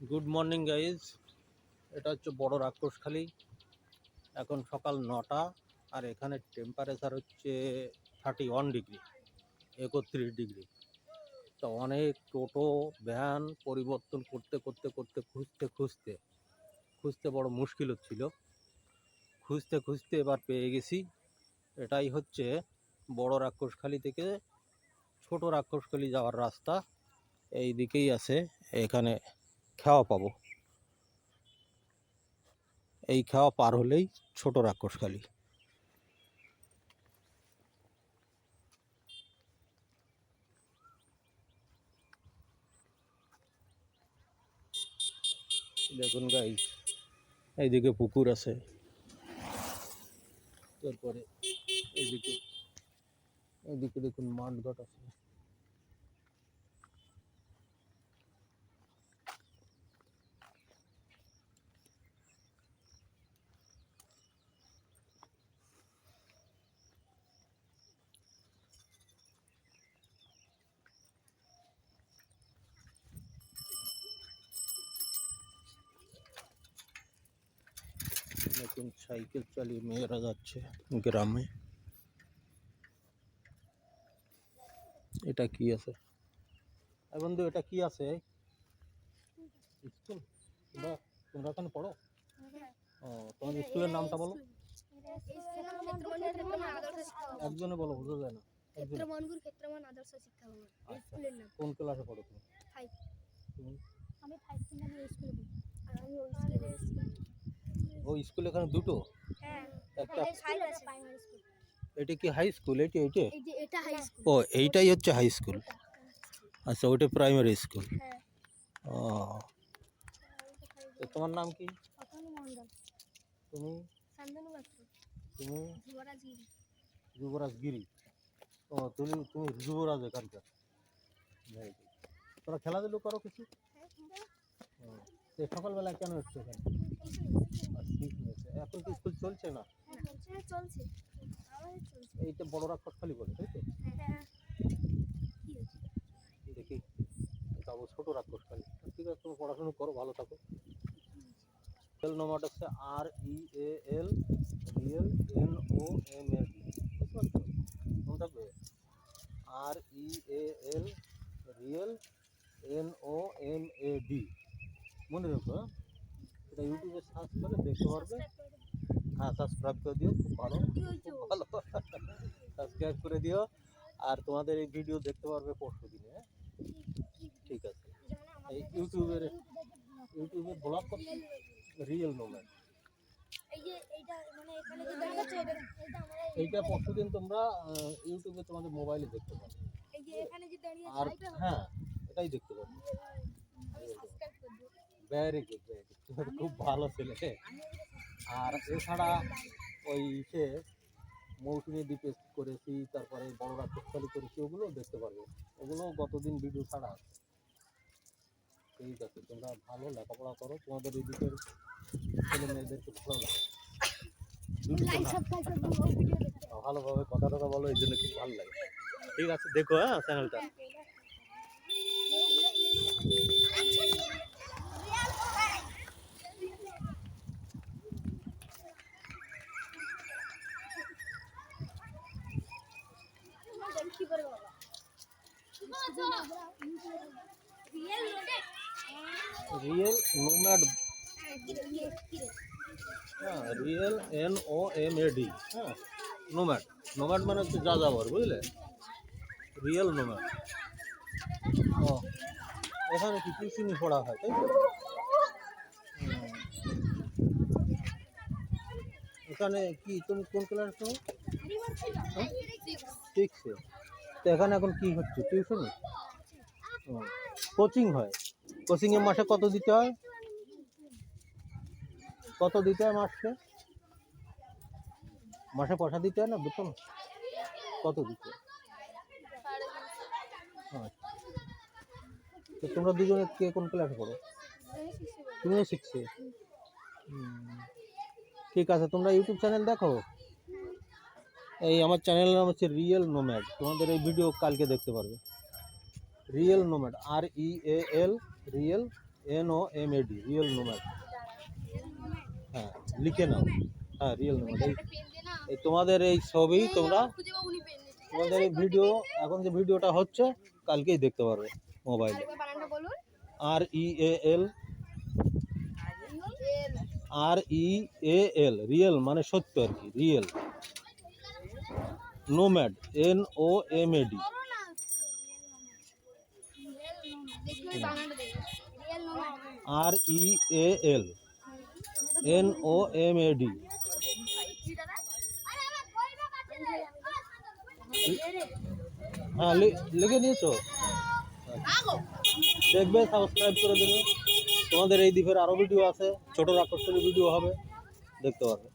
Good morning guys এটা হচ্ছে বড় রাক্ষসখালি এখন সকাল নটা, আর এখানে টেম্পারেচার হচ্ছে থার্টি ওয়ান ডিগ্রি একত্রিশ ডিগ্রি তো অনেক টোটো ভ্যান পরিবর্তন করতে করতে করতে, খুঁজতে খুঁজতে খুঁজতে বড় মুশকিল হচ্ছিল। খুঁজতে খুঁজতে এবার পেয়ে গেছি। এটাই হচ্ছে বড় রাক্ষসখালি থেকে ছোট রাক্ষসখালি যাওয়ার রাস্তা। এই দিকেই আছে, এখানে খাওয়া পাবো। এই খাওয়া পার হলেই ছোট রাক্ষসখালি দেখুন গাই এইদিকে পুকুর আছে। তারপরে এইদিকে এইদিকে দেখুন মাঠঘাট আছে। নতুন সাইকেল চালিয়ে মেয়েরা যাচ্ছে গ্রামে। এটা কি আছে? বন্ধু এটা কি আছে? স্কুল? তোমরা তোমরা ওখানে পড়ো? ও তোমার স্কুলের নামটা বলো। একজনে বলো বুঝা যায় না। একজনে। ক্ষেত্রমনগুর ক্ষেত্রমন আদর্শ শিক্ষা ভবন আচ্ছা। স্কুলের নাম। কোন ক্লাসে পড়ো তুমি? ফাইভ। আমি ফাইভ থেকে আমি স্কুলে পড়ি। আর আমি ওই স্কুলে ও স্কুল এখানে দুটো? হ্যাঁ। একটা স্কুল এটা কি হাই স্কুল এটি এটা? স্কুল ও এইটাই হচ্ছে হাই স্কুল আচ্ছা ওইটা প্রাইমারি স্কুল হ্যাঁ। ও। তো তোমার নাম কি? তুমি? তুমি? যুবরাজ গিরি। ও তুমি তুমি যুবরাজ এখানকার. তোরা খেলাধুলো করো কিছু? তো সকালবেলা কেন এসছো এখানে? এখন কি স্কুল চলছে না? হ্যাঁ চলছে। এইটা বড় রাক্ষসখালি বলে তাই তো? হ্যাঁ। দেখি যাব ছোট রাক্ষসখালি ঠিক আছে তুমি পড়াশোনা করো ভালো থাকো। রিয়েল নোমাট হচ্ছে R E A L real N O M A D বুঝতে পারছ? মনে থাকবে? R E A L real N O M A D মনে রাখো হ্যাঁ? দেখতে পারবে। হ্যাঁ সাবস্ক্রাইব করে দিও, খুব ভালো। ভালো সাবস্ক্রাইব করে দিও। আর তোমাদের এই ভিডিও দেখতে পারবে পরশু দিনে হ্যাঁ? ঠিক আছে। এই ইউটিউবের ইউটিউবে ব্লগ করছি রিয়েল এই এইটা পরশু দিন তোমরা ইউটিউবে তোমাদের মোবাইলে দেখতে পাবে। আর হ্যাঁ এটাই দেখতে পাবে। ভেরি গুড ভেরি খুব ভালো ছেলে। আর এছাড়া ওই সে মৌসুমী দ্বীপে করেছি তারপরে বড় রাক্ষসখালি করেছি ওগুলোও দেখতে পারবে। ওগুলো গতদিন ভিডিও ছাড়া আছে। ঠিক আছে তোমরা ভালো লেখাপড়া করো তোমাদের এই দিকের ছেলে মেয়েদেরকে ভালো লাগে। ভালোভাবে কথা টথা বলো এই জন্য খুব ভালো লাগে। ঠিক আছে দেখো হ্যাঁ চ্যানেলটা কি করে রিয়েল নোম্যাড হ্যাঁ real N O M A D হ্যাঁ নোম্যাড নোম্যাড মানে হচ্ছে যা যাবর বুঝলে? রিয়েল নোম্যাড ও, এখানে কি টিউশনি পড়া হয়, তাই তো হুম। এখানে কি তুমি কোন ক্লাস তুমি সিক্সে তো এখানে এখন কি হচ্ছে? টিউশনি কোচিং হয়? কোচিংয়ে মাসে কত দিতে হয়? কত দিতে হয় মাসে? মাসে পয়সা দিতে হয় না বেতন কত দিতে আচ্ছা। তো তোমরা দুজনে কে কোন ক্লাসে পড়ো? তুমিও শিখছে ঠিক আছে তোমরা ইউটিউব চ্যানেল দেখো? এই আমার চ্যানেলের নাম হচ্ছে রিয়েল নোম্যাড তোমাদের এই ভিডিও কালকে দেখতে পারবে। Real nomad R E A L real N O M A D real nomad হ্যাঁ লিখে নাও। হ্যাঁ রিয়েল নোম্যাড এই তোমাদের এই ছবি তোমরা তোমাদের এই ভিডিও এখন যে ভিডিওটা হচ্ছে কালকেই দেখতে পারবে মোবাইলে। আর E A L R E A L real মানে সত্য আর কি real nomad N O M A D R E A L N O M A D হ্যাঁ লিখে নিয়েছো? দেখবে সাবস্ক্রাইব করে দেবে। তোমাদের এই দ্বীপের আরও ভিডিও আছে। ছোট আকর্ষণীয় ভিডিও হবে। দেখতে পারবে।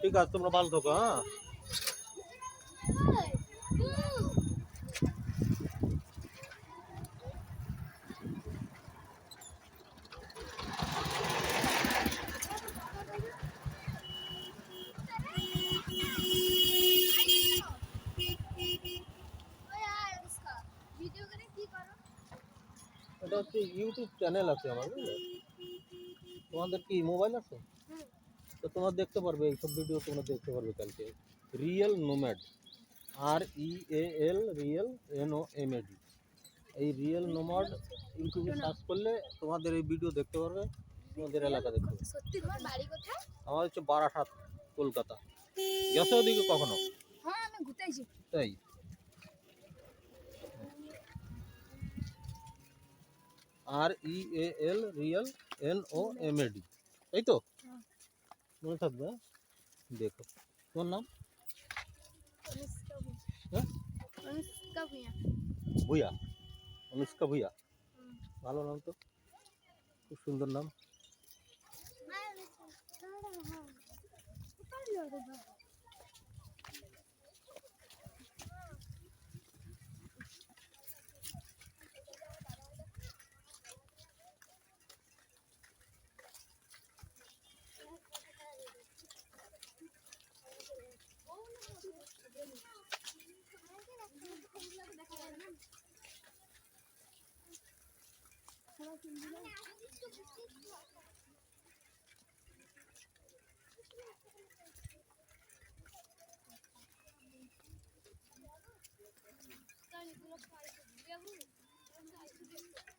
ঠিক আছে, তোমরা ভালো থাকো হ্যাঁ ভিডিও করে কি করো এটা হচ্ছে ইউটিউব চ্যানেল আছে আমার বুঝলে? তোমাদের কি মোবাইল আছে? হুম। তো তোমরা দেখতে পারবে এইসব ভিডিও তোমরা দেখতে পারবে কালকে। Real nomad R E A L real N O M A D এই রিয়েল নোম্যাড ইউটিউবে সার্চ করলে তোমাদের এই ভিডিও দেখতে পারবে তোমাদের এলাকা দেখতে পারবে। সত্যি তোমার বাড়ি কোথায়? আমার হচ্ছে বারাসাত কলকাতা। গেছে ওদিকে কখনো? হ্যাঁ আমি ঘুরতে আইছি তাই? R E A L real N O M A D এই তো হ্যাঁ। মনে থাকবে হ্যাঁ? দেখো তোমার নাম অনুষ্কা ভূঁইয়া। হ্যাঁ অনুষ্কা ভূঁইয়া। ভুইয়া অনুষ্কা ভুইয়া হুম। ভালো নাম তো খুব সুন্দর নাম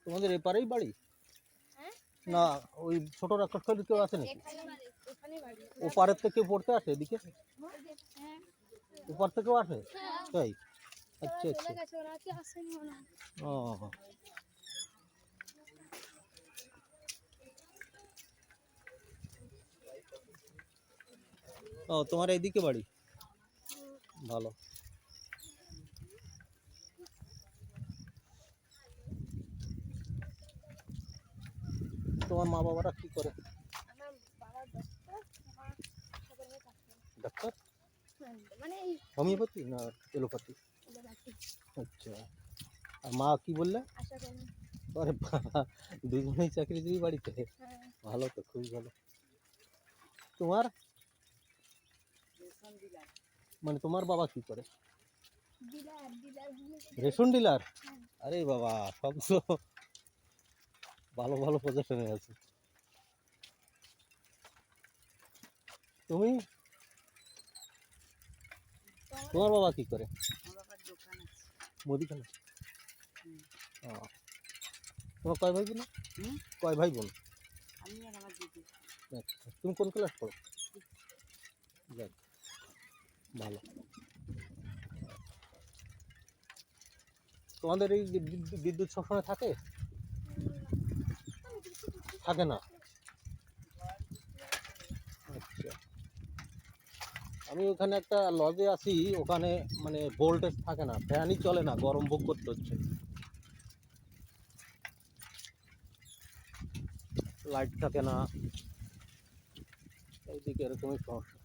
তোমাদের এপারেই বাড়ি? হ্যাঁ? না ওই ছোট রাক্ষসখালি কেউ আছে নাকি ওপারের থেকে পড়তে আসে এদিকে? হ্যাঁ। ওপার থেকেও আসে? হ্যাঁ। তাই? আচ্ছা আচ্ছা। ও। ও তোমার এইদিকে বাড়ি? ভালো। তোমার মা বাবারা কি করে? ডাক্তার? মানে হোমিওপ্যাথি না এলোপ্যাথি আচ্ছা। আর মা কি বললে? আশা করি আরে বাবা দুজনেই চাকরিজীবী বাড়িতে? হ্যাঁ। ভালো তো খুবই ভালো। তোমার? মানে তোমার বাবা কি করে? Dealer dealer. Ration dealer? হ্যাঁ। আরে বাবা সব তো ভালো ভালো পজিশনে আছে। তুমি? তোমার বাবা কি করে? মুদিখানা। ও। তোমার কয় ভাই বোন? কয় ভাই বোন? আচ্ছা তুমি কোন ক্লাস পড়ো? যাক ভালো। তোমাদের এই বিদ্যুৎ সবসময় থাকে? থাকে না। আচ্ছা। আমি ওখানে একটা লজে আছি, ওখানে মানে ভোল্টেজ থাকে না ফ্যানই চলে না, গরম ভোগ করতে হচ্ছে। লাইট থাকে না। এইদিকে এরকমই সমস্যা।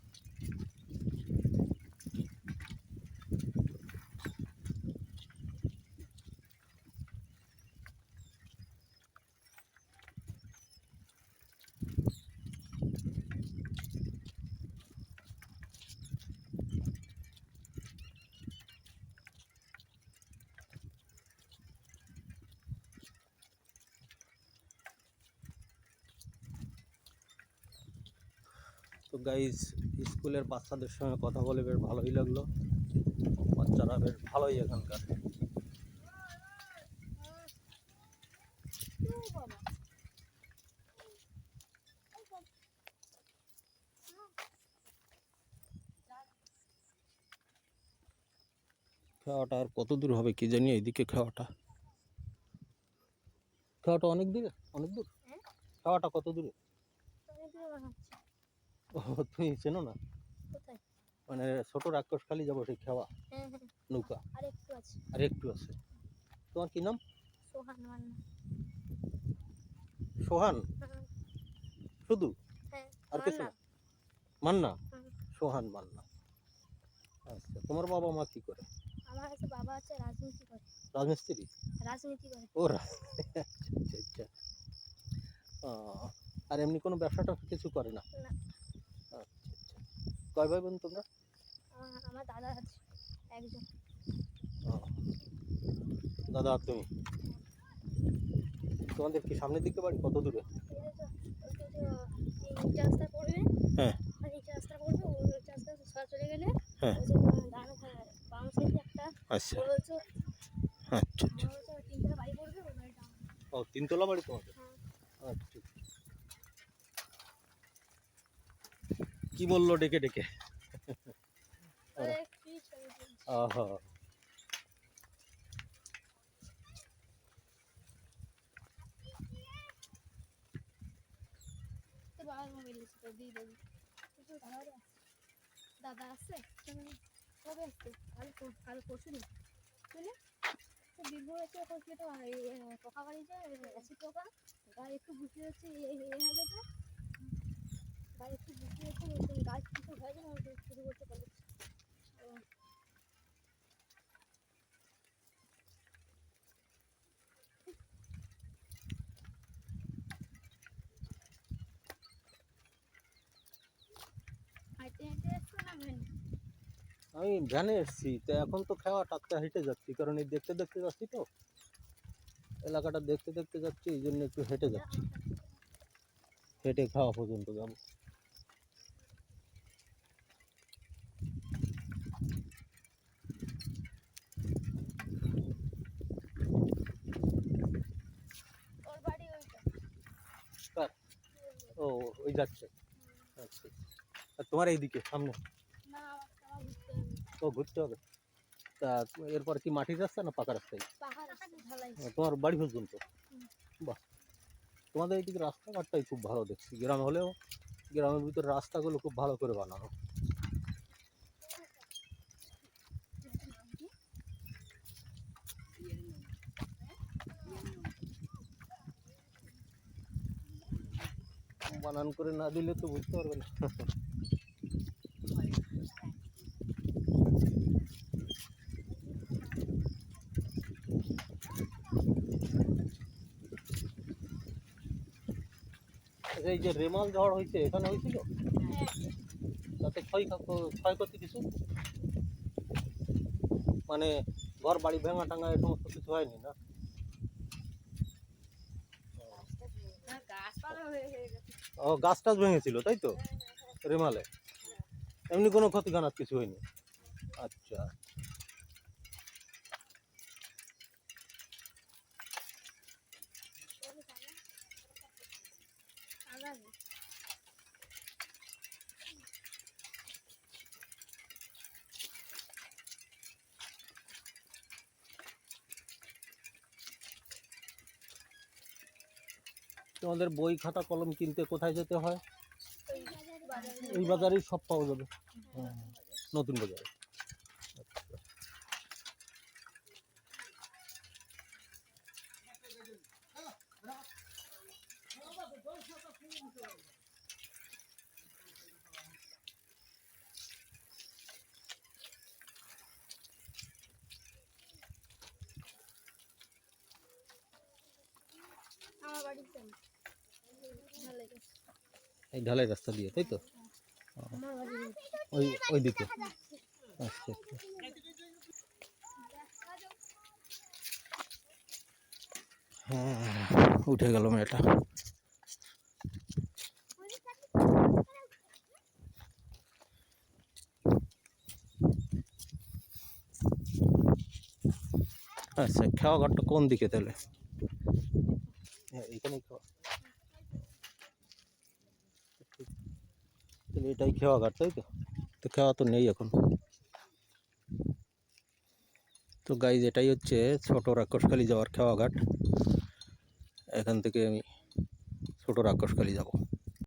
তো গাইজ স্কুলের বাচ্চাদের সঙ্গে কথা বলে বেশ ভালোই লাগল। বাচ্চারা বেশ ভালোই এখানকার। খাওয়াটা আর কত দূর হবে কি জানি এইদিকে খাওয়াটা খাওয়াটা অনেক দূরে অনেক দূর। হ্যাঁ? খাওয়াটা কত দূরে? ও তুমি চেনো না? মানে ছোট রাক্ষসখালি যাব সেই খাওয়া হ্যাঁ হ্যাঁ। নৌকা। আর একটু আছে। আছে। তোমার কি নাম? সোহান হ্যাঁ, শুধু? আর কিছু মান্না? সোহান মান্না। আচ্ছা তোমার বাবা মা কি করে? আমার কাছে বাবা আছে রাজনীতি করে। রাজমিস্ত্রি? রাজনীতি করে। ও আচ্ছা আচ্ছা আচ্ছা। আর এমনি কোনো ব্যবসা ট্যাবসা কিছু করে না? না। কয় ভাই বোন তোমরা? আমার দাদা আছে একজন। দাদা আর তুমি? তোমাদের কি সামনের দিকে বাড়ি কত দূরে? এই যে তো- ওই যে যে নিচে রাস্তা পড়বে। হ্যাঁ। আর নিচে রাস্তা পড়বে ওই নিচে রাস্তা তোর দাদারও আছে দাদা আছে কবে আসছে কাল কাল পরশু দিন বুঝলে বীরভূম এসে এখন কি তো পোকা বাড়ি যায় অ্যাসিড পোকা গায়ে একটু বুঝতে হচ্ছে গায়ে একটু আমাকে শুরু করতে আমি ভ্যানে এসেছি, তো এখন তো খাওয়া টাটকা হেঁটে যাচ্ছি, কারণ এই দেখতে দেখতে যাচ্ছি তো। এলাকাটা দেখতে দেখতে যাচ্ছি, এই জন্য একটু হেঁটে যাচ্ছি। হেঁটে খাওয়া পর্যন্ত যাব ওর বাড়ি ওইটা কার? ও ওই যাচ্ছে। আচ্ছা। আর তোমার এইদিকে সামনে? ও ঘুরতে হবে। তা এরপর কি মাটির রাস্তা না পাকা রাস্তায়? তোমার বাড়ি পর্যন্ত? বাহ। তোমাদের এইদিকে রাস্তাঘাটটাই খুব ভালো দেখছি। গ্রাম হলেও গ্রামের ভিতরে রাস্তাগুলো খুব ভালো করে বানানো। বানান করে না দিলে তো বুঝতে পারবে না। আচ্ছা, এই যে রেমাল ঝড় হয়েছে এখানে হয়েছিল? তাতে ক্ষয় ক্ষয়ক্ষতি কিছু? মানে ঘর বাড়ি ভেঙা টাঙা এ সমস্ত কিছু হয়নি না? গাছপালা হয়ে গেছে। ও গাছ টাছ ভেঙেছিল তাই তো? রেমালে। এমনি কোনো ক্ষতি খানার কিছু হয়নি? আচ্ছা। তোমাদের বই খাতা কলম কিনতে কোথায় যেতে হয়? এই বাজারেই সব পাওয়া যাবে। হ্যাঁ, নতুন বাজারে। এই ঢালাই রাস্তা দিয়ে, তাই তো? ওই ওই দিকে। আচ্ছা, আচ্ছা হ্যাঁ উঠে গেল মেয়েটা। আচ্ছা খাওয়া ঘরটা কোন দিকে তাহলে? এইখানেই খাওয়া। এটাই খেওয়া ঘাট, তাই তো? তো খেওয়া তো নেই এখন। তো গাইজ এটাই হচ্ছে ছোটো রাক্ষসখালি যাওয়ার খেওয়া ঘাট। এখান থেকে আমি ছোটো রাক্ষসখালি যাব।